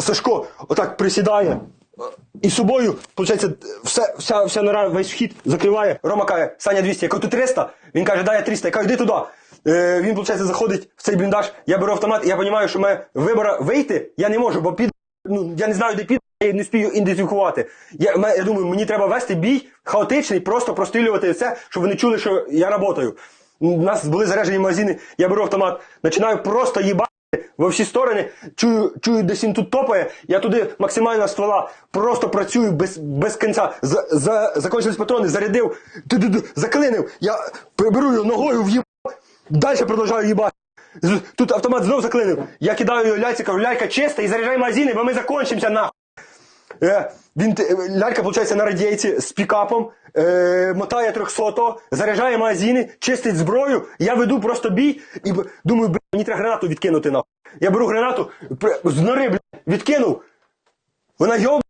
Сашко отак присідає. е, І собою, виходить, все, вся, вся нора, весь вхід закриває. Рома каже, Саня 200, я кажу, ти 300? Він каже, дай я 300. Я кажу, йди туди. Е, він, виходить, заходить в цей бліндаж, я беру автомат, і я розумію, що мене вибора вийти я не можу, бо під, ну, я не знаю, де під, я не спію ідентифікувати. Я, я думаю, мені треба вести бій хаотичний, просто прострілювати все, щоб вони чули, що я працюю. У нас були заряджені магазини, я беру автомат, починаю просто їбати во всі сторони, чую, чую, десь він тут топає, я туди максимально ствола, просто працюю без, без кінця. За, за, закончились патрони, зарядив, ду-ду-ду, заклинив, я беру ногою в'їбав, далі продовжаю їбати. Тут автомат знов заклинив. Я кидаю його ляйці, кажу, ляйка чиста і заряджай магазини, бо ми закончимося нахуй. Е, він, е, лялька, виходить, на радійці з пікапом, е, мотає 300 заряджає магазини, чистить зброю. Я веду просто бій і думаю, бля, мені треба гранату відкинути нахуй. Я беру гранату, з нори, бля, відкинув. Вона йоб.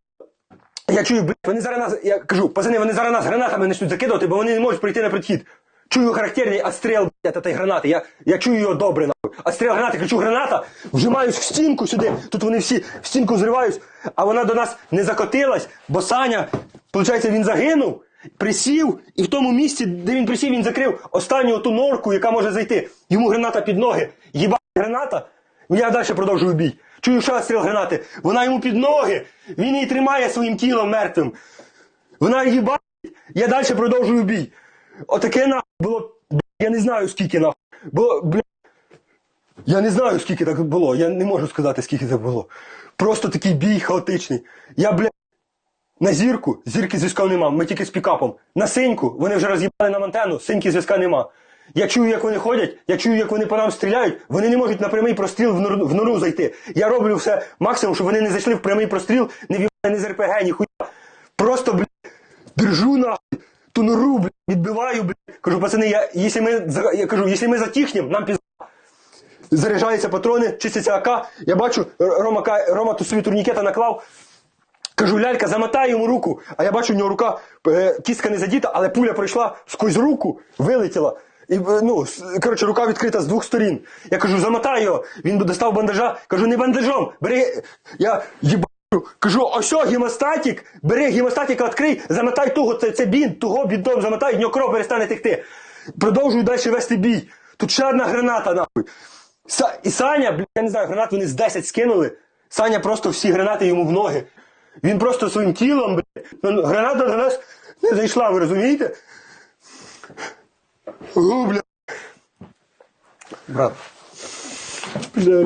Я чую, блядь, вони зараз нас. Я кажу, пацани, вони зараз нас гранатами почнуть закидувати, бо вони не можуть прийти на підхід. Чую характерний отстріл, блядь, та гранати. Я, я чую його добре, нахуй. Отстріл гранати, кричу, граната, вжимаюсь в стінку сюди. Тут вони всі в стінку зриваюсь, а вона до нас не закотилась, бо Саня, виходить, він загинув, присів, і в тому місці, де він присів, він закрив останню ту норку, яка може зайти. Йому граната під ноги. Їба граната. Я далі продовжую бій. Чую ще стріл гранати. Вона йому під ноги. Він її тримає своїм тілом мертвим. Вона її бачить. Я далі продовжую бій. Отаке нахуй було. бля, Я не знаю скільки нахуй. Було, бля. Я не знаю, скільки так було. Я не можу сказати, скільки це було. Просто такий бій хаотичний. Я, бля, на зірку, зірки зв'язка нема, ми тільки з пікапом. На синьку, вони вже роз'їбали нам антенну, синьки зв'язка нема. Я чую, як вони ходять, я чую, як вони по нам стріляють, вони не можуть на прямий простріл в нору, в нору зайти. Я роблю все максимум, щоб вони не зайшли в прямий простріл, не в'їбали ні з РПГ, ні хуя. Просто, блядь, держу нахуй, ту нору, блядь, відбиваю, блядь. Кажу, пацани, я, якщо ми, я кажу, якщо ми затихнемо, нам пізда. Заряджаються патрони, чиститься АК. Я бачу, Рома, ка- Рома тут собі турнікета наклав. Кажу, лялька, замотай йому руку. А я бачу, в нього рука, е, кістка не задіта, але пуля пройшла сквозь руку, вилетіла. І, е, ну, коротше, рука відкрита з двох сторін. Я кажу, замотай його. Він достав бандажа. Кажу, не бандажом, бери. Я їбачу. Кажу, ось о, гемостатик, бери гемостатика, відкрий, замотай того, це, це бінт, того бінтом замотай, в нього кров перестане текти. Продовжую далі вести бій. Тут ще одна граната, нахуй. Са- і Саня, бля, я не знаю, гранат вони з 10 скинули. Саня просто всі гранати йому в ноги. Він просто своїм тілом, бля, ну, граната до нас не зайшла, ви розумієте? О, бля. Брат. Бля.